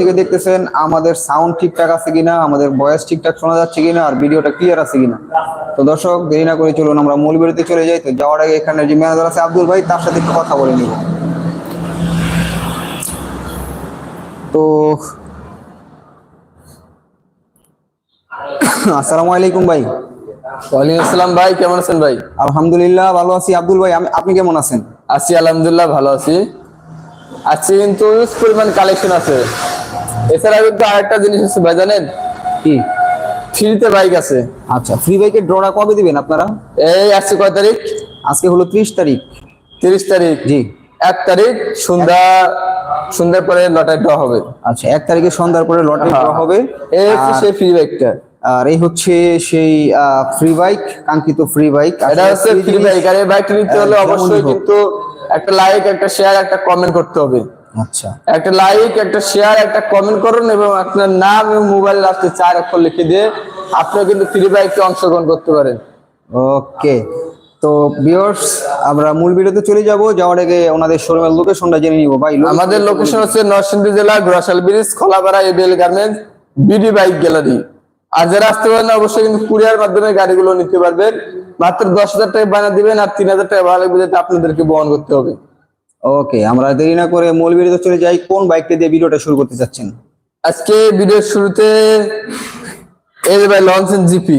থেকে দেখতেছেন আমাদের সাউন্ড ঠিকঠাক আছে কিনা আমাদের ভয়েস ঠিকঠাক শোনা যাচ্ছে কিনা আর ভিডিওটা ক্লিয়ার আছে কিনা। তো দর্শক দেরি না করে চলুন আমরা মূল ভিডিওতে চলে যাই। তো যাওয়ার আগে এখানে যে ম্যানেজার আছে আব্দুল ভাই তার সাথে একটু কথা বলে নিব। তো আসসালামু আলাইকুম ভাই। ওয়ালাইকুম আসসালাম ভাই কেমন আছেন ভাই? আলহামদুলিল্লাহ ভালো আছি। আব্দুল ভাই আপনি কেমন আছেন? আছি আলহামদুলিল্লাহ ভালো আছি। আজকে কিন্তু পরিমাণ কালেকশন আছে। এছাড়া কিন্তু আরেকটা জিনিস আছে ভাই জানেন? কি? ফ্রিতে বাইক আছে। আচ্ছা ফ্রি বাইকের ড্রটা কবে দিবেন আপনারা? এই আজকে কয় তারিখ? আজকে হলো ত্রিশ তারিখ। তিরিশ তারিখ। জি। এক তারিখ সন্ধ্যা সন্ধ্যার পরে লটারি দেওয়া হবে। আচ্ছা এক তারিখে সন্ধ্যার পরে লটারি ড্র হবে। এই হচ্ছে সেই ফ্রি বাইকটা আর এই হচ্ছে সেই ফ্রি বাইক কাঙ্ক্ষিত ফ্রি বাইক এটা হচ্ছে ফ্রি বাইক আর এই বাইকটা নিতে হলে অবশ্যই। কিন্তু একটা লাইক একটা শেয়ার একটা কমেন্ট করতে হবে। আচ্ছা। একটা লাইক একটা শেয়ার একটা কমেন্ট করুন এবং আপনার নাম এবং মোবাইল লাস্টে চার অক্ষর লিখে দিয়ে আপনিও কিন্তু ফ্রি বাইকে অংশগ্রহণ করতে পারেন। ওকে তো ভিউয়ার্স আমরা মূল ভিডিওতে চলে যাব। যাওয়ার আগে ওনাদের শোরুমের লোকেশনটা জেনে নিব। ভাই আমাদের লোকেশন হচ্ছে নরসিংদী জেলা Ghorashal bridge Kholapara ABL garments BD bike gallery. আর যারা আসতে পারেন অবশ্যই কিন্তু কুরিয়ার মাধ্যমে গাড়িগুলো নিতে পারবেন। মাত্র দশ হাজার টাকা বানা দিবেন আর তিন হাজার টাকা ভাড়া লাগবে যেটা আপনাদেরকে বহন করতে হবে। ওকে আমরা দেরি না করে মূল ভিডিওতে চলে যাই। কোন বাইকটা দিয়ে ভিডিওটা শুরু করতে চাচ্ছেন? আজকে ভিডিওর শুরুতে যে ভাই লঞ্চেন জিপি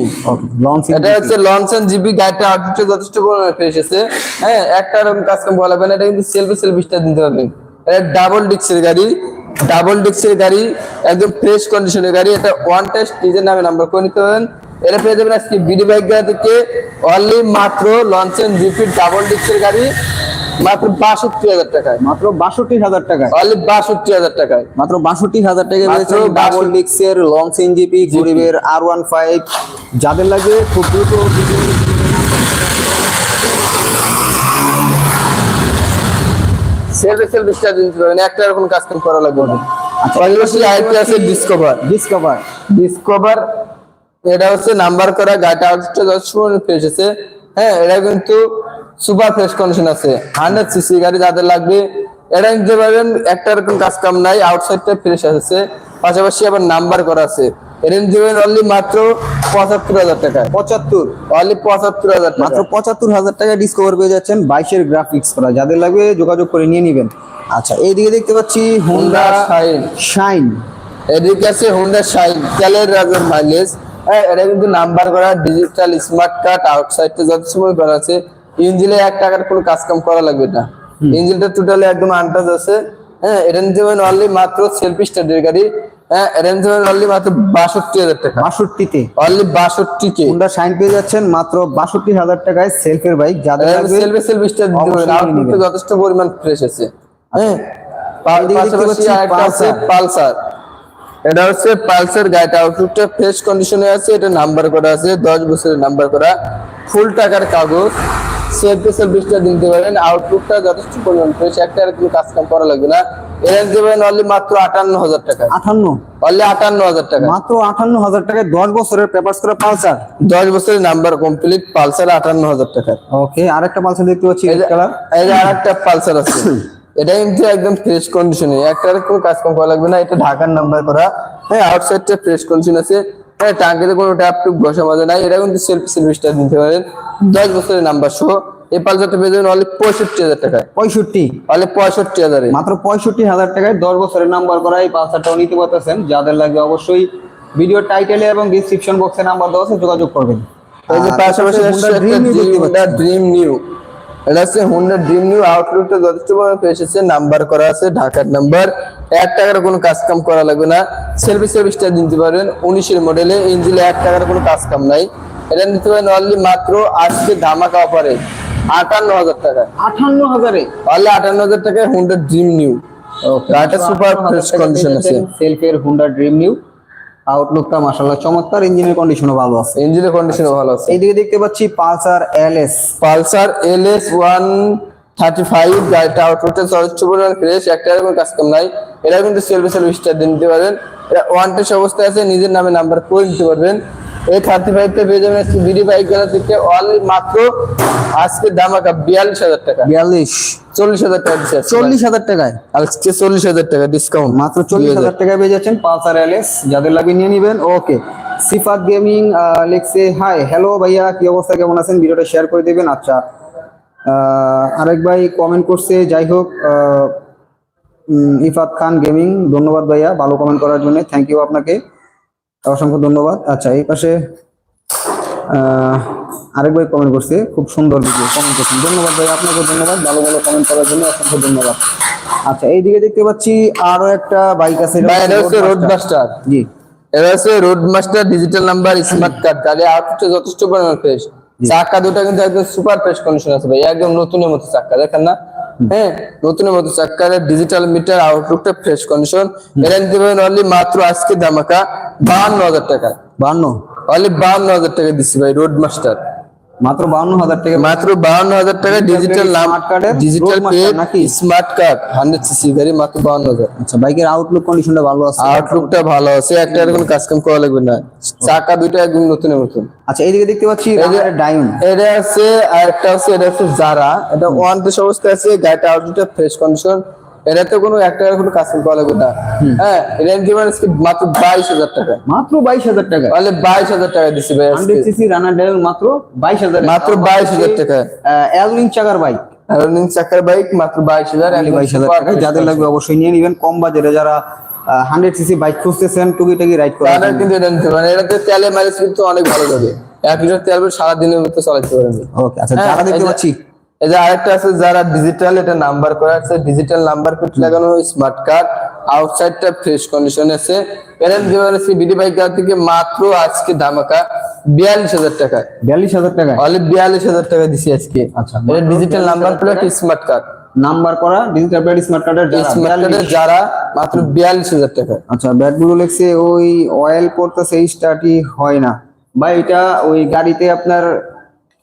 এটা হচ্ছে লঞ্চেন জিপি গাড়িটা আউটপুটে যথেষ্ট পরিমাণে ফ্রেশ আছে হ্যাঁ একটা কাজ কাম বলা না এটা কিন্তু সেলফি সেলফিটা দিতে পারবেন এটা ডাবল ডিক্সের গাড়ি ডাবল ডিক্সের গাড়ি একদম ফ্রেশ কন্ডিশনের গাড়ি। এটা ওয়ান টেস্ট ডিজের নামে নাম্বার করে নিতে পারেন এটা পেয়ে যাবেন আজকে বিডি বাইক গাড়ি থেকে অনলি মাত্র লঞ্চেন জিপি ডাবল ডিক্সের গাড়ি। মাত্র বাষট্টি হাজার টাকায়। মাত্র বাষট্টি হাজার টাকায়। অনলি বাষট্টি হাজার টাকায়। মাত্র বাষট্টি হাজার টাকা মাত্র ডাবল 62 ডিক্সের লং জিপি গরিবের আর ওয়ান ফাইভ যাদের লাগে খুব দ্রুত সেলফি সেলফিটা দিতে পারবেন। একটা এরকম কাজ করা লাগবে না পাশাপাশি আরেকটি আছে ডিসকভার ডিসকভার ডিসকভার এটা হচ্ছে নাম্বার করা গাড়িটা আউটটা দশ হ্যাঁ এটা কিন্তু সুপার ফ্রেশ কন্ডিশন আছে। হান্ড্রেড সিসি গাড়ি যাদের লাগবে এটা নিতে পারবেন একটা এরকম কাজ কাম নাই আউটসাইডটা ফ্রেশ আছে পাশাপাশি আবার নাম্বার করা আছে। এটা নিতে পারবেন অনলি মাত্র পঁচাত্তর হাজার টাকায় পঁচাত্তর? অনলি পঁচাত্তর হাজার মাত্র পঁচাত্তর হাজার টাকা ডিসকভার পেয়ে যাচ্ছেন বাইশের গ্রাফিক্স করা। যাদের লাগবে যোগাযোগ করে নিয়ে নেবেন। আচ্ছা এইদিকে দেখতে পাচ্ছি হোন্ডা শাইন এদিকে আছে হোন্ডা শাইন তেলের রাজের মাইলেজ হ্যাঁ এটা কিন্তু নাম্বার করা ডিজিটাল স্মার্ট কার্ড আউটসাইডটা যত সময় করা আছে ইঞ্জিনে এক টাকার কোনো কাজ কাম করা লাগবে না। ইঞ্জিনটা টোটালি একদম আন্টাজ আছে। হ্যাঁ পারেন অনলি মাত্র সেলফি স্টার্টের গাড়ি। হ্যাঁ পারেন অনলি মাত্র বাষট্টি হাজার টাকা। বাষট্টিতে? অনলি বাষট্টি কে হোন্ডা শাইন পেয়ে যাচ্ছেন মাত্র বাষট্টি হাজার টাকায় সেলফের বাইক যাদের সেলফি সেলফি স্টার দিতে পারেন। অবশ্যই আউটপুটে নিবেন। যথেষ্ট পরিমাণ ফ্রেশ আছে। হ্যাঁ পাশাপাশি আরেকটা আছে পালসার। পালসার। এটা হচ্ছে পালসার গাড়িটা। আউটলুকটা ফ্রেশ কন্ডিশনে আছে। এটা নাম্বার করা আছে। দশ বছরের নাম্বার করা। ফুল টাকার কাগজ। সেলফি সেলফিটা দিতে পারেন। আউটলুকটা যথেষ্ট পরিমাণ ফ্রেশ একটা আর কোনো কাজ কাম করা লাগবে না। দিতে পারেন অনলি মাত্র আটান্ন হাজার টাকা। আঠান্ন অনলি আটান্ন হাজার টাকা। মাত্র আঠান্ন হাজার টাকায় দশ বছরের পেপার করা পালসার? দশ বছরের নাম্বার কমপ্লিট পালসার আটান্ন হাজার টাকা ওকে আরেকটা পালসার দেখতে পাচ্ছি এই যে- আরেকটা পালসার আছে। এটা কিন্তু একদম ফ্রেশ কন্ডিশনে একটার কোনো কাজ কম করা লাগবে না। এটা ঢাকার নাম্বার করা। হ্যাঁ আউটসাইডটা ফ্রেশ কন্ডিশন আছে। হ্যাঁ টাঙ্কিতে কোনো ট্যাপ টুপ মাজা নাই এটা কিন্তু সেলফ সার্ভিসটা দিতে পারেন। দশ বছরের নাম্বার সহ এই পালসারটা পেয়ে যাবেন অনলি পঁয়ষট্টি হাজার টাকায়। পঁয়ষট্টি? অনলি পঁয়ষট্টি হাজারে মাত্র পঁয়ষট্টি হাজার টাকায় দশ বছরের নাম্বার করা এই পালসারটাও নিতে পারতেছেন। যাদের লাগবে অবশ্যই ভিডিও টাইটেলে এবং ডিসক্রিপশন বক্সে নাম্বার দেওয়া আছে যোগাযোগ করবেন। এই যে পাশাপাশি। ড্রিম নিউ এটা হচ্ছে হুন্ডা ড্রিম নিউ আউটলুকটা যথেষ্ট ভাবে নাম্বার করা আছে ঢাকার নাম্বার এক টাকার কোনো কাজ কাম করা লাগবে না। সেলফি সার্ভিসটা দিতে পারবেন উনিশের মডেলে ইঞ্জিনে এক টাকার কোনো কাজ কাম নাই। এটা নিতে পারেন অনলি মাত্র আজকে ধামাকা অফারে আটান্ন হাজার টাকা। আঠান্ন হাজারে? অনলি আটান্ন হাজার টাকায় Honda dream new super fresh condition আছে। সেলফের হুন্ডা ড্রিম নিউ আউটলুকটা মাশাআল্লাহ চমৎকার ইঞ্জিনের কন্ডিশনও ভালো আছে। ইঞ্জিনের কন্ডিশন ভালো আছে। এইদিকে দেখতে পাচ্ছি Pulsar LS. Pulsar L S one thirty five গাড়িটা আউটলুকটা পরিমাণ ফ্রেশ একটা এরকম কাজ কম নাই। এটা কিন্তু সেলফ সার্ভিসটা দিতে পারেন এটা ওয়ান টেস্ট অবস্থায় আছে নিজের নামে নাম্বার করে দিতে পারবেন। এই থার্টি ফাইভটা পেয়ে যাবেন বিডি বাইক গেলা থেকে অনলি মাত্র আজকে দামাকা বিয়াল্লিশ হাজার টাকা। বিয়াল্লিশ। চল্লিশ হাজার টাকা দিচ্ছে চল্লিশ হাজার টাকায়। আজকে চল্লিশ হাজার টাকা ডিসকাউন্ট মাত্র চল্লিশ হাজার। টাকায় পেয়ে যাচ্ছেন পালসার এলএস যাদের লাগবে নিয়ে নেবেন ওকে। সিফাত গেমিং লিখছে হাই হ্যালো ভাইয়া কি অবস্থা কেমন আছেন? ভিডিওটা শেয়ার করে দেবেন আচ্ছা। আরেক ভাই কমেন্ট করছে যাই হোক ইফাত খান গেমিং ধন্যবাদ ভাইয়া ভালো কমেন্ট করার জন্য থ্যাংক ইউ আপনাকে। অসংখ্য ধন্যবাদ। আচ্ছা এই পাশে আরেক ভাই কমেন্ট করছে। খুব সুন্দর ভিডিও কমেন্ট করছেন। ধন্যবাদ ভাই আপনাকে ধন্যবাদ। ভালো ভালো কমেন্ট করার জন্য অসংখ্য ধন্যবাদ। আচ্ছা এইদিকে দেখতে পাচ্ছি আরও একটা বাইক আছে। রোড মাস্টার জি। এটা হচ্ছে road master digital number smart card গাড়ি আউটপুটে যথেষ্ট পরিমাণ ফ্রেশ চাকা দুটো কিন্তু একদম সুপার ফ্রেশ কন্ডিশন আছে ভাই। একদম নতুনের মতো চাকা দেখেন না? হ্যাঁ নতুনের মতো চাকা ডিজিটাল মিটার আউটলুকটা ফ্রেশ কন্ডিশন এটা নিতে পারেন অনলি মাত্র আজকে দামাকা বাহান্ন হাজার টাকা। বান্ন অনলি বাহান্ন হাজার টাকা দিচ্ছি ভাই রোড মাস্টার মাত্র বান্ন হাজার টাকা মাত্র বাহান্ন হাজার টাকা ডিজিটাল smart card ডিজিটাল নাকি? স্মার্ট কার্ড হান্ড্রেড সিসি গাড়ি মাত্র বাহান্ন হাজার। আচ্ছা বাইকের আউটলুক কন্ডিশনটা ভালো আছে? আউটলুকটা ভালো আছে একটা এরকম কাজ কাম করা লাগবে না। চাকা দুটো একদম নতুনের মতন। আচ্ছা এইদিকে দেখতে পাচ্ছি ডায়ন এটা আছে আর একটা আছে এটা আছে যারা এটা ওয়ান পিস অবস্থায় আছে গাড়িটা আউটলুকটা ফ্রেশ কন্ডিশন এটাতে কোনো একটা কোনো কাজ করা লাগবে না হ্যাঁ নিতে পারেন মাত্র বাইশ হাজার টাকা। মাত্র বাইশ হাজার টাকা? তাহলে বাইশ হাজার টাকা দিচ্ছি ভাই হান্ড্রেড সিসি রানার ডায়ন মাত্র বাইশ হাজার মাত্র 22,000 টাকা। অ্যালুইন চাকার বাইক চাকার বাইক মাত্র বাইশ হাজার বাইশ হাজার টাকা। যাদের লাগবে অবশ্যই নিয়ে নেবেন। কম বাজারে যারা হান্ড্রেড সিসি বাইক খুঁজতেছেন টুকিটাকি রাইড জন্য। কিন্তু এটা নিতে পারেন। এটাতে তেলের মাইলেজ কিন্তু অনেক ভালো যাবে। এক লিটার তেল সারাদিনের মধ্যে চালাতে পারবেন ওকে আচ্ছা হ্যাঁ, যারা দেখতে পাচ্ছি এই যে আরেকটা আছে যারা ডিজিটাল এটা নাম্বার করা আছে। ডিজিটাল নাম্বার প্লেট লাগানো স্মার্ট কার্ড আউটসাইডটা ফ্রেশ কন্ডিশন আছে। এর জীবন আছে বিডি বাইক থেকে মাত্র আজকে ধামাকা বিয়াল্লিশ হাজার টাকা। বিয়াল্লিশ হাজার টাকা বিয়াল্লিশ হাজার টাকা দিছি আজকে। আচ্ছা, এটা digital number plate smart card number করা ডিজিটাল প্লেট স্মার্ট কার্ডের স্মার্ট কার্ডের যারা মাত্র বিয়াল্লিশ হাজার টাকা আচ্ছা ব্যাটগুলো লেখছে ওই অয়েল পড়তেছে স্টার্টই হয় না। বা এটা ওই গাড়িতে আপনার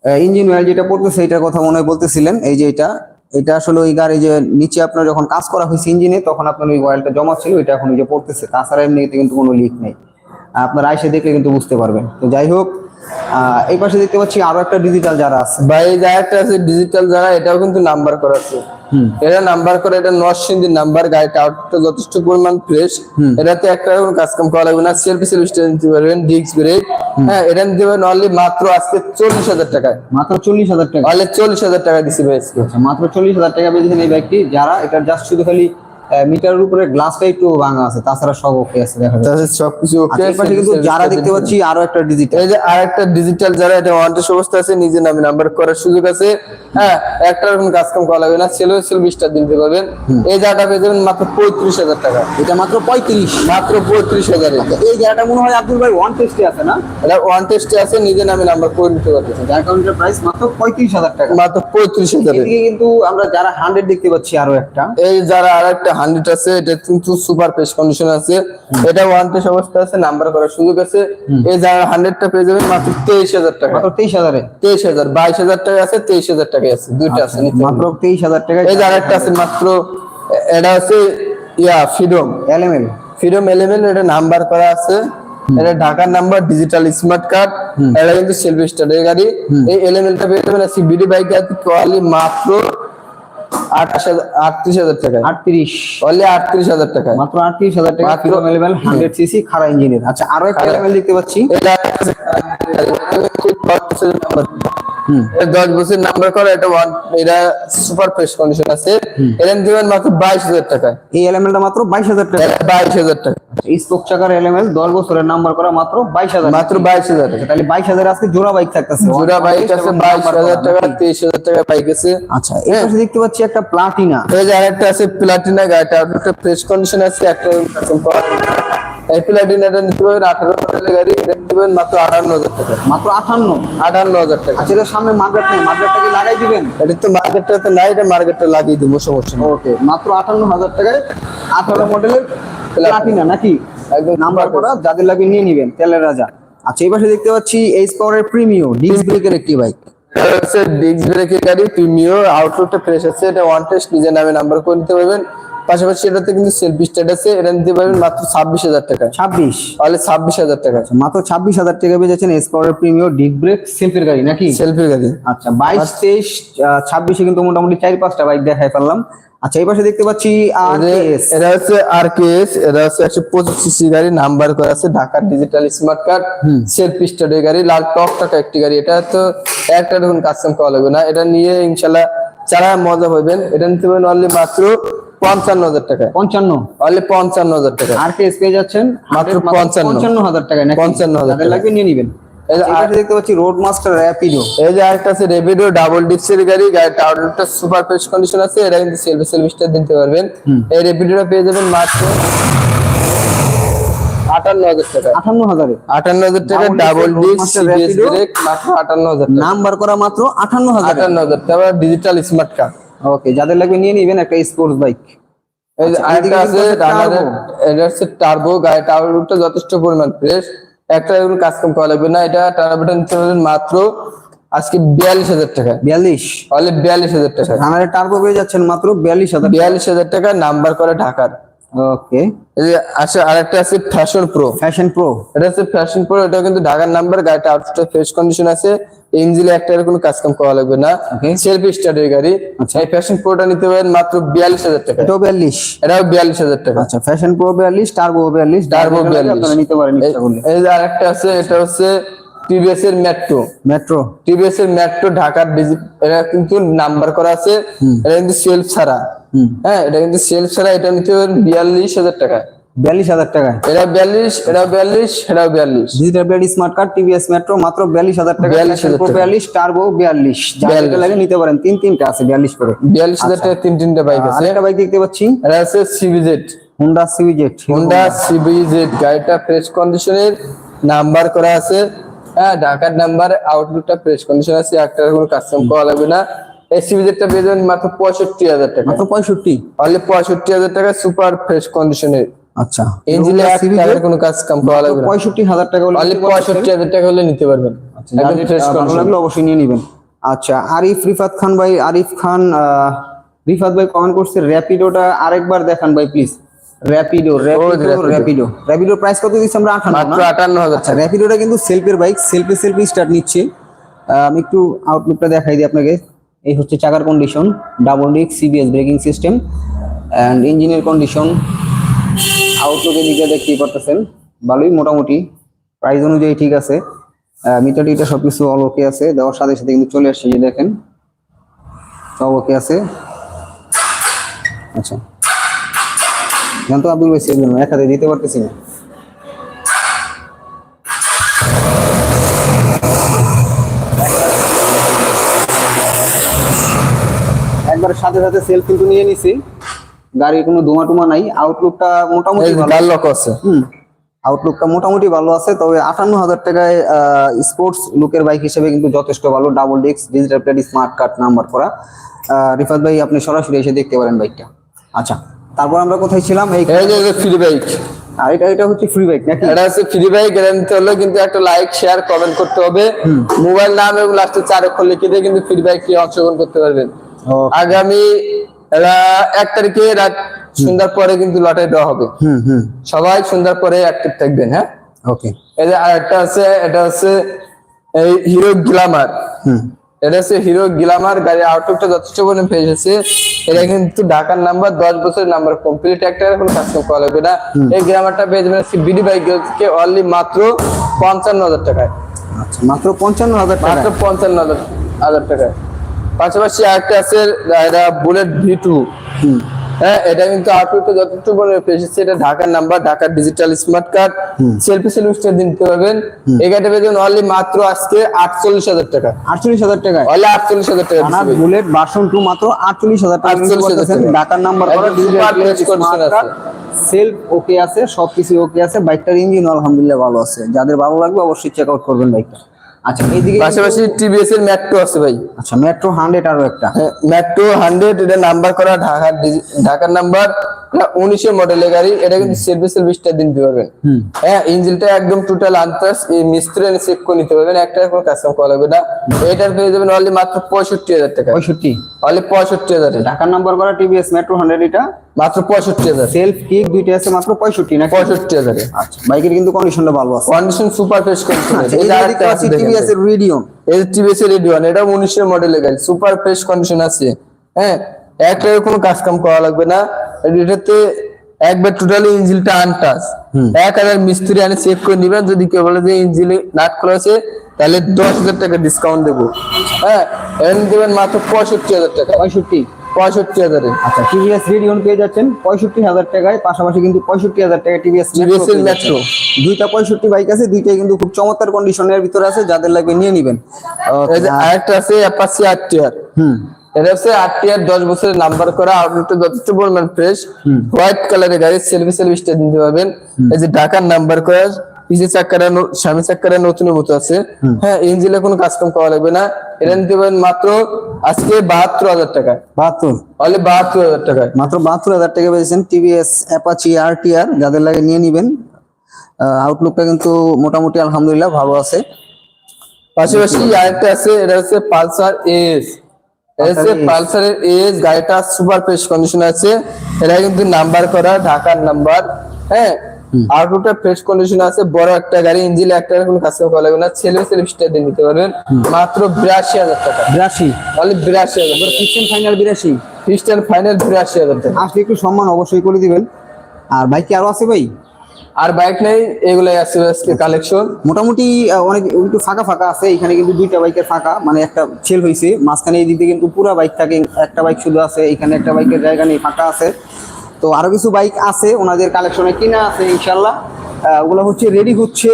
ইঞ্জিন অয়েল যেটা পড়তেছে, এটার কথা মনে হয় বলতেছিলেন। এই যে এটা এটা আসলে ওই গাড়ি যে নিচে আপনার যখন কাজ করা হয়েছে ইঞ্জিনে তখন আপনার ওই অয়েলটা জমা ছিল এটা এখন ওই যে পড়তেছে। তাছাড়া এমনিতে কিন্তু কোনো লিক নেই। আপনার আইসে দেখলে কিন্তু বুঝতে পারবেন। তো যাই হোক এই পাশে দেখতে পাচ্ছি আরও একটা ডিজিটাল যারা আছে। বা এই একটা আছে ডিজিটাল যারা এটাও কিন্তু নাম্বার করা আছে। এটা নাম্বার করে এটা নরসিংদীর নাম্বার গাড়িটা আউটটা যথেষ্ট পরিমাণ ফ্রেশ এটাতে একটা কোনো কাজ কাম করা লাগবে না সেলফি সেলফি নিতে পারবেন ডিস্ক ব্রেক হ্যাঁ এটা নিতে পারবেন অনলি মাত্র আজকে চল্লিশ হাজার টাকায়। মাত্র চল্লিশ হাজার টাকা। অনলি চল্লিশ হাজার টাকা দিছি ভাই আচ্ছা মাত্র চল্লিশ হাজার টাকা পেয়েছেন এই ব্যাগটি যারা এটা জাস্ট শুধু খালি মিটারের উপরে গ্লাসটা একটু ভাঙা আছে তাছাড়া সব ওকে আছে দেখা যাচ্ছে। সবকিছু ওকে আচ্ছা, কিন্তু যারা দেখতে পাচ্ছি আরও একটা ডিজিটাল এই যে আরেকটা ডিজিটাল যারা এটা ওয়ান্টেড অবস্থা আছে নিজের নামে নাম্বার করার সুযোগ আছে। হ্যাঁ একটা রকম কাজ কাম করা লাগবে না সেলো সেল বিশটা দিতে পারবেন। এই জায়গাটা পেয়ে যাবেন মাত্র পঁয়ত্রিশ হাজার টাকা। এটা মাত্র পঁয়ত্রিশ। মাত্র পঁয়ত্রিশ হাজারে। এই জায়গাটা মনে হয় আব্দুল ভাই ওয়ান টেস্টে আছে না? এটা ওয়ান টেস্টে আছে নিজের নামে নাম্বার করে নিতে পারবেন যার কারণে প্রাইস মাত্র পঁয়ত্রিশ হাজার টাকা। মাত্র পঁয়ত্রিশ হাজারে। এদিকে কিন্তু আমরা যারা হান্ড্রেড দেখতে পাচ্ছি আরও একটা। এই যারা আর একটা হান্ড্রেড আছে এটা কিন্তু সুপার ফ্রেশ কন্ডিশন আছে। এটা ওয়ান টেস্ট অবস্থা আছে নাম্বার করার সুযোগ আছে। এই যারা হান্ড্রেডটা পেয়ে যাবেন মাত্র তেইশ হাজার টাকা। মাত্র তেইশ হাজারে? তেইশ হাজার বাইশ হাজার টাকা আছে তেইশ হাজার টাকা আছে দুইটা আছে মাত্র তেইশ হাজার টাকা এই আরেকটা আছে মাত্র এটা আছে yeah freedom LML freedom eleven এটা নাম্বার করা আছে। এটা ঢাকার নাম্বার ডিজিটাল স্মার্ট কার্ড এটা কিন্তু সেলফি স্টার্টের গাড়ি। এই এলেভেনটা পেয়ে যাবেন সিবিডি বাইক কোয়ালি মাত্র আটত্রিশ হাজার টাকা আটত্রিশ। অনলি আটত্রিশ হাজার টাকা মাত্র আটত্রিশ হাজার টাকা কিলো এলেভেল হান্ড্রেড সিসি খারা ইঞ্জিনের আচ্ছা আরও একটা এলএমএল দেখতে পাচ্ছি। এটা দশ বছর নাম্বার করা এটা ওয়ান এটা সুপার ফ্রেশ কন্ডিশন আছে। এটা দিবেন মাত্র বাইশ হাজার টাকা এই এলএমএলটা মাত্র বাইশ হাজার টাকা। বাইশ হাজার টাকা। স্পোক চাকার এলএমএল দশ বছরের নাম্বার করা মাত্র বাইশ হাজার মাত্র বাইশ হাজার টাকা। তাহলে বাইশ হাজার আজকে জোড়া বাইক থাকতেছে। জোড়া বাইক আছে বাইশ হাজার টাকা তেইশ হাজার টাকা বাইক আছে। আচ্ছা পাশে দেখতে পাচ্ছি একটা প্লাটিনা এই যে আরেকটা আছে প্লাটিনা গাড়িটা। একটা ফ্রেশ কন্ডিশন আছে একটা এই নিতে পারবেন আঠারো মডেলের গাড়ি এটা নিতে পারবেন মাত্র আটান্ন হাজার টাকা। মাত্র আঠান্ন আটান্ন হাজার টাকা আচ্ছা সামনে মার্কেট নেই মার্কেটটা কি লাগাই দিবেন? এটা তো মার্কেটটাতে নাই এটা মার্কেটটা লাগিয়ে দিব সমস্যা ওকে মাত্র আটান্ন হাজার টাকায় আঠারো মডেলের প্লাটিনা নাকি? একদম নাম্বার করা যাদের লাগে নিয়ে নিবেন তেলের রাজা। আচ্ছা এই পাশে দেখতে পাচ্ছি এইচ পাওয়ারের প্রিমিও ডিস্ক ব্রেকের একটি বাইক হচ্ছে ডিস্ক ব্রেকের গাড়ি প্রিমিও আউটলুকটা ফ্রেশ আছে এটা ওয়ান টেস্ট নিজের নামে নাম্বার করে নিতে পারবেন। পাশাপাশি এটাতে কিন্তু সেলফি আছে এটা নিতে পারবেন মাত্র ছাব্বিশ হাজার টাকা। ছাব্বিশ? তাহলে ছাব্বিশ হাজার টাকা। মাত্র ছাব্বিশ হাজার টাকা পেয়ে যাচ্ছেন এসকোয়ার প্রিমিয়ার ডিপ ব্রেক সেলফের গাড়ি নাকি? সেলফির গাড়ি। আচ্ছা বাইশ তেইশ ছাব্বিশে কিন্তু মোটামুটি চার পাঁচটা বাইক দেখাই পারলাম আচ্ছা এই পাশে দেখতে পাচ্ছি এরা হচ্ছে আর কে এস এরা হচ্ছে একশো পঁচিশ সিসি গাড়ি নাম্বার করা আছে ঢাকার ডিজিটাল স্মার্ট কার্ড সেলফি স্টার্টের গাড়ি লাল টক টাকা একটি গাড়ি। এটা তো একটা দেখুন কাস্টম করা লাগবে না। এটা নিয়ে ইনশাল্লাহ যারা মজা পাবেন। এটা নিতে পারেন অনলি মাত্র পঞ্চান্ন হাজার টাকা। পঞ্চান্ন। অনলি পঞ্চান্ন হাজার টাকা। আর কে পেয়ে যাচ্ছেন? মাত্র 55 পঞ্চান্ন। হাজার টাকা নাকি? 55,000 যাদের টাকা। লাগবে নিয়ে নিবেন। দেখতে পাচ্ছি রোড মাস্টার র্যাপিডো এই যে আরেকটা আছে ডাবল ডিক্সের গাড়ি। গাড়িটা আউটলুকটা সুপার ফ্রেশ কন্ডিশন আছে। এটা কিন্তু সেলফি দিতে পারবেন। এই রেভিডোটা পেয়ে যাবেন মাত্র আটান্ন হাজার টাকা। আটান্ন হাজারে। আটান্ন হাজার টাকা double disc Roadmaster CBS Rapido। Brake মাত্র আটান্ন হাজার নাম্বার করা মাত্র আটান্ন হাজার। আটান্ন হাজার টাকা ডিজিটাল স্মার্ট কার্ড ওকে যাদের লাগবে নিয়ে নিবেন একটা স্পোর্টস বাইক এই যে আচ্ছা, আরেকটা আছে আমাদের এটা হচ্ছে টার্বো আউটলুকটা যথেষ্ট পরিমাণ ফ্রেশ একটা এগুলো কাজ কম করা লাগবে না এটা টার্বোটা নিতে মাত্র আজকে বিয়াল্লিশ হাজার টাকা। বিয়াল্লিশ। অনলি বিয়াল্লিশ হাজার টাকা। টার্বো পেয়ে যাচ্ছেন মাত্র বিয়াল্লিশ হাজার বিয়াল্লিশ হাজার টাকা নাম্বার করে ঢাকার। ওকে। আছে আরেকটা আছে ফ্যাশন প্রো ফ্যাশন প্রো এটা হচ্ছে ফ্যাশন প্রো এটা কিন্তু ঢাকার নাম্বার গাড়িটা আউটস্টার ফ্রেশ কন্ডিশন আছে। ইঞ্জিনে একটা কোনো কাজ কাম করা লাগবে না. সেলফি স্টার্টের গাড়ি। আচ্ছা। এই ফ্যাশন প্রোটা নিতে পারেন মাত্র বিয়াল্লিশ হাজার টাকা। এটাও বিয়াল্লিশ। এটাও বিয়াল্লিশ হাজার টাকা। আচ্ছা ফ্যাশন প্রো বিয়াল্লিশ টার্বো বিয়াল্লিশ। টার্বো বিয়াল্লিশ। নিতে পারেন এই- যে আরেকটা আছে এটা হচ্ছে টিভিএস এর মেট্রো মেট্রো টিভিএস এর মেট্রো ঢাকার এটা কিন্তু নাম্বার করা আছে। এটা কিন্তু সেলফ ছাড়া। হ্যাঁ এটা কিন্তু সেলফ ছাড়া এটা নিতে বিয়াল্লিশ হাজার টাকা। বিয়াল্লিশ হাজার এটা বিয়াল্লিশ এটা বিয়াল্লিশ বিয়াল্লিশ। Digital smart card TVS metro মাত্র বিয়াল্লিশ হাজার টাকা। 42,000 বিয়াল্লিশ টার্বো বিয়াল্লিশ। যাদের 42 লাগে নিতে পারেন। তিন তিনটা আছে বিয়াল্লিশ করে। বিয়াল্লিশ হাজার টাকা তিন তিনটা বাইক আছে। আরেকটা বাইক দেখতে পাচ্ছি। এটা আছে সিবিজেড হোন্ডা হোন্ডা সিবিজেড গাড়িটা ফ্রেশ কন্ডিশনের নাম্বার করা আছে। হ্যাঁ ঢাকার নাম্বার আউটলুকটা ফ্রেশ কন্ডিশন আছে একটা কোনো কাস্টম করা লাগবে না। এই সিবিজেডটা পেয়ে যাবেন মাত্র পঁয়ষট্টি হাজার টাকা। মাত্র পঁয়ষট্টি? অনলি পঁয়ষট্টি হাজার টাকা সুপার ফ্রেশ কন্ডিশনের আচ্ছা। ইঞ্জিনে এক টাকার কোনো কাজ কাম করা লাগবে পঁয়ষট্টি হাজার টাকা হলে পঁয়ষট্টি হাজার টাকা হলে নিতে পারবেন। আহ, ভালো লাগলে অবশ্যই নিয়ে নিবেন। আচ্ছা আরিফ রিফাত খান ভাই আরিফ খান রিফাত ভাই কমেন্ট করছে র্যাপিডোটা আরেকবার দেখান ভাই প্লিজ র্যাপিডো র্যাপিডো। র্যাপিডো র্যাপিডোর প্রাইস কত দিচ্ছি আমরা আঠান্ন মাত্র না? আটান্ন হাজার আচ্ছা র্যাপিডোটা কিন্তু সেলফের বাইক সেলফে সেলফি স্টার্ট নিচ্ছে। আমি একটু আউটলুকটা দেখাই দিই আপনাকে। এই হচ্ছে চাকার condition double disc CBS braking system and ইঞ্জিনের কন্ডিশন আউটলুকের দিকে দেখতেই পারতেছেন। ভালোই মোটামুটি। প্রাইস অনুযায়ী ঠিক আছে। মিটার টিটার সবকিছু অল ওকে আছে। দেওয়ার সাথে সাথে কিন্তু চলে আসছে যে দেখেন। সব ওকে আছে। আচ্ছা। জানতো আব্দুল ভাই সেভ এক হাতে দিতে পারতেছি না। একবার সাথে সাথে সেল কিন্তু নিয়ে নিছি। গাড়ির কোনো ধোঁয়া টুমা নাই। আউটলুকটা মোটামুটি ভালো। লক আছে। হুম। আউটলুকটা মোটামুটি ভালো আছে তবে আটান্ন হাজার টাকায় স্পোর্টস লুকের বাইক হিসেবে কিন্তু যথেষ্ট ভালো। Double disc digital plate smart card number করা। রিফাত ভাই আপনি সরাসরি এসে দেখতে পারেন বাইকটা আচ্ছা। তারপর আমরা কোথায় ছিলাম? এই ফ্রি বাইক আর এটা এটা হচ্ছে ফ্রি বাইক নাকি? এটা হচ্ছে ফ্রি বাইক এটা নিতে হলে কিন্তু একটা লাইক শেয়ার কমেন্ট করতে হবে। মোবাইল নাম এবং লাস্টে চার অক্ষর লিখে দিয়ে কিন্তু ফ্রি বাইক কি অংশগ্রহণ করতে পারবেন। আগামী এক তারিখে রাত সন্ধ্যার পরে কিন্তু লটারি দেওয়া হবে। হুম হুম। সবাই সন্ধ্যার পরে অ্যাক্টিভ থাকবেন হ্যাঁ? ওকে এই যে আরেকটা আছে এটা হচ্ছে এই হিরো গ্লামার হুম। এটা হচ্ছে হিরো গ্লামার গাড়ির আউটলুকটা যথেষ্ট পরিমাণে ফেসেছে এটা কিন্তু ঢাকার নাম্বার দশ বছরের নাম্বার কমপ্লিট একটা কোনো কাস্টম করা লাগবে না। এই গ্লামারটা পেয়ে যাবেন বিডি বাইক অনলি মাত্র পঞ্চান্ন হাজার টাকায়। আচ্ছা মাত্র পঞ্চান্ন হাজার টাকা মাত্র পঞ্চান্ন হাজার হাজার টাকায়। পাশাপাশি আরেকটা আছে বুলেট ভি টু হ্যাঁ এটা কিন্তু আউটলুকটা ফ্রেশ এটা ঢাকার নাম্বার ঢাকার ডিজিটাল স্মার্ট কার্ড সেলফি দিতে পারবেন। এই অনলি মাত্র আজকে আটচল্লিশ হাজার টাকা। আটচল্লিশ হাজার টাকায়? অনলি আটচল্লিশ হাজার টাকা বুলেট ভার্সন টু মাত্র আটচল্লিশ হাজার টাকা। 48,000 টাকা। ঢাকার নাম্বার সেলফ ওকে আছে। সবকিছু ওকে আছে। বাইকটার ইঞ্জিন আলহামদুলিল্লাহ ভালো আছে। যাদের ভালো লাগবে অবশ্যই চেক আউট করবেন বাইকটা। আচ্ছা এইদিকে পাশাপাশি টিভিএস এর মেট্রো আছে ভাই। আচ্ছা মেট্রো হান্ড্রেড আরও একটা। মেট্রো এটা নাম্বার করা ঢাকার ঢাকার নাম্বার মডেলের গাড়ি এটা কিন্তু স্টার দিতে পারবেন হ্যাঁ ইঞ্জিনটা একদম টোটাল এই মিস্ত্রি চেক করে নিতে পারবেন একটা কোনো কাস্টম করা লাগবে। না এটার পেয়ে যাবেন অনলি মাত্র পঁয়ষট্টি হাজার টাকা। পঁয়ষট্টি? অনলি পঁয়ষট্টি হাজারে। ঢাকার নাম্বার করা টিভিএস মেট্রো হান্ড্রেড এটা। মাত্র পঁয়ষট্টি হাজার। সেলফ কিক দুইটা আছে মাত্র পঁয়ষট্টি না পঁয়ষট্টি হাজারে। আচ্ছা বাইকের কিন্তু কন্ডিশনটা ভালো আছে। Condition super fresh condition Radeon এই এটা উনিশের মডেলের গাড়ি সুপার ফ্রেশ কন্ডিশন আছে। হ্যাঁ একটার কোনো কাজ কাম করা লাগবে না। এটাতে একবার টোটালি আনটাস এক হাজার মিস্ত্রি আনে চেক করে নিবেন। যদি কেউ বলে যে ইঞ্জিনে নাট খোলা আছে তাহলে দশ হাজার টাকা ডিসকাউন্ট দেবো। হ্যাঁ দেবেন মাত্র পঁয়ষট্টি হাজার টাকা। পঁয়ষট্টি। পঁয়ষট্টি হাজারে। আচ্ছা টিভিএস রেডিয়ন পেয়ে যাচ্ছেন পঁয়ষট্টি হাজার টাকায়। পাশাপাশি কিন্তু পঁয়ষট্টি হাজার টাকা টিভিএস এর Metro। দুইটা পঁয়ষট্টি বাইক আছে দুইটাই কিন্তু খুব চমৎকার কন্ডিশনের ভিতরে আছে যাদের লাগবে নিয়ে নিবেন। যে আরেকটা আছে অ্যাপাসি আট টিয়ার হুম। এটা হচ্ছে আট টিয়ার দশ বছরের নাম্বার করা আউটলুকটা যথেষ্ট পরিমাণ ফ্রেশ হোয়াইট কালারের গাড়ি সেলফি সেলফি স্টার দিতে পারবেন। এই যে ঢাকার নাম্বার করা পিছে চাক্কারা ন- সামনে চাক্কারা নতুনের মতো আছে হ্যাঁ ইঞ্জিনে কোনো কাজ কাম করা লাগবে না। এটা নিতে পারেন মাত্র আজকে বাহাত্তর হাজার টাকা। বাহাত্তর? অনলি বাহাত্তর হাজার টাকা। মাত্র বাহাত্তর হাজার টাকা পেয়েছেন টিভিএস অ্যাপাচি আর টিআর যাদের লাগে নিয়ে নিবেন। আউটলুকটা কিন্তু মোটামুটি আলহামদুলিল্লাহ ভালো আছে। পাশাপাশি আরেকটা আছে এটা হচ্ছে পালসার এস পালসারের এস গাড়িটা সুপার ফ্রেশ কন্ডিশন আছে। এটা কিন্তু নাম্বার করা ঢাকার নাম্বার হ্যাঁ আর দুটা ফ্রেশ কন্ডিশন আছে বড় একটা গাড়ি ইঞ্জিন একটা কোনো কাজ করা লাগবে না। ছেলে ছেলে স্টার দিয়ে নিতে পারবেন। মাত্র বিরাশি হাজার টাকা। বিরাশি? অনলি বিরাশি হাজার সিস্টেম ফাইনাল বিরাশি? খ্রিস্টান ফাইনাল বিরাশি হাজার টাকা। আসলে একটু সম্মান অবশ্যই করে দিবেন। আর বাইক কি আরও আছে ভাই? আর বাইক নেই এগুলাই আছে আজকে কালেকশন মোটামুটি অনেক একটু ফাঁকা ফাঁকা আছে। এখানে কিন্তু দুইটা বাইকের ফাঁকা মানে একটা সেল হয়েছে মাঝখানে এই দিকে কিন্তু পুরো বাইক থাকে একটা বাইক শুধু আছে এখানে একটা বাইকের জায়গা নেই ফাঁকা আছে। তো আরও কিছু বাইক আছে ওনাদের কালেকশনে কিনা আছে ইনশাল্লাহ। ওগুলো হচ্ছে রেডি হচ্ছে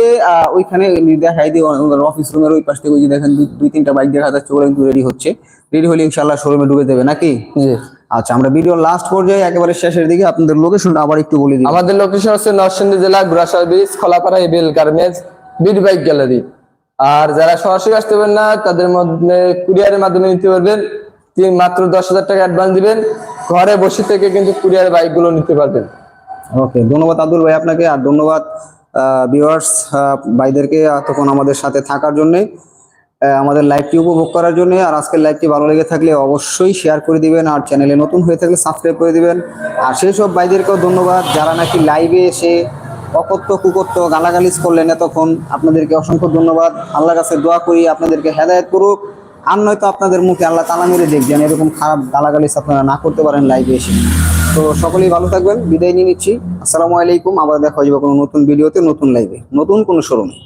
ওইখানে দেখাই দিয়ে অফিস রুমের ওই পাশ থেকে ওই যে দেখেন দুই- তিনটা বাইক দেখা যাচ্ছে ওগুলো কিন্তু রেডি হচ্ছে। রেডি হলে ইনশাল্লাহ শোরুমে ঢুকে দেবে নাকি? আচ্ছা আমরা ভিডিও লাস্ট পর্যায়ে একেবারে শেষের দিকে আপনাদের লোকেশন আবার একটু বলে দিই। আমাদের লোকেশন হচ্ছে নরসিংদী জেলা Gurasar bridge Kholapara ABL garments bid bike gallery আর যারা সরাসরি আসতে পারেন না তাদের মধ্যে কুরিয়ারের মাধ্যমে নিতে পারবেন। তিন মাত্র দশ হাজার টাকা অ্যাডভান্স দিবেন। ঘরে বসে থেকে কিন্তু কুরিয়ার বাইকগুলো নিতে পারবেন। ওকে ধন্যবাদ আব্দুল ভাই আপনাকে, আর ধন্যবাদ ভিউয়ার্স ভাইদেরকে তখন আমাদের সাথে থাকার জন্যে আমাদের লাইভটি উপভোগ করার জন্য, আর আজকের লাইভটি ভালো লেগে থাকলে অবশ্যই শেয়ার করে দিবেন, আর চ্যানেলে নতুন হয়ে থাকলে সাবস্ক্রাইব করে দিবেন। আর সেই সব ভাইদেরকেও ধন্যবাদ, যারা নাকি লাইভে এসে অকথ্য, কুকথ্য, গালাগালিজ করলেন এতক্ষণ, আপনাদেরকে অসংখ্য ধন্যবাদ। আল্লাহর কাছে দোয়া করি, আপনাদেরকে হেদায়েত করুক। আর নয়তো আপনাদের মুখে আল্লাহ তালা মেরে দেখবেন এরকম খারাপ গালাগালিস আপনারা না করতে পারেন লাইভে এসে। তো সকলেই ভালো থাকবেন, বিদায় নিয়ে নিচ্ছি। আসসালামু আলাইকুম, আবার দেখা হয়ে যাবে কোনো নতুন ভিডিওতে নতুন লাইভে নতুন কোনো শোরুমে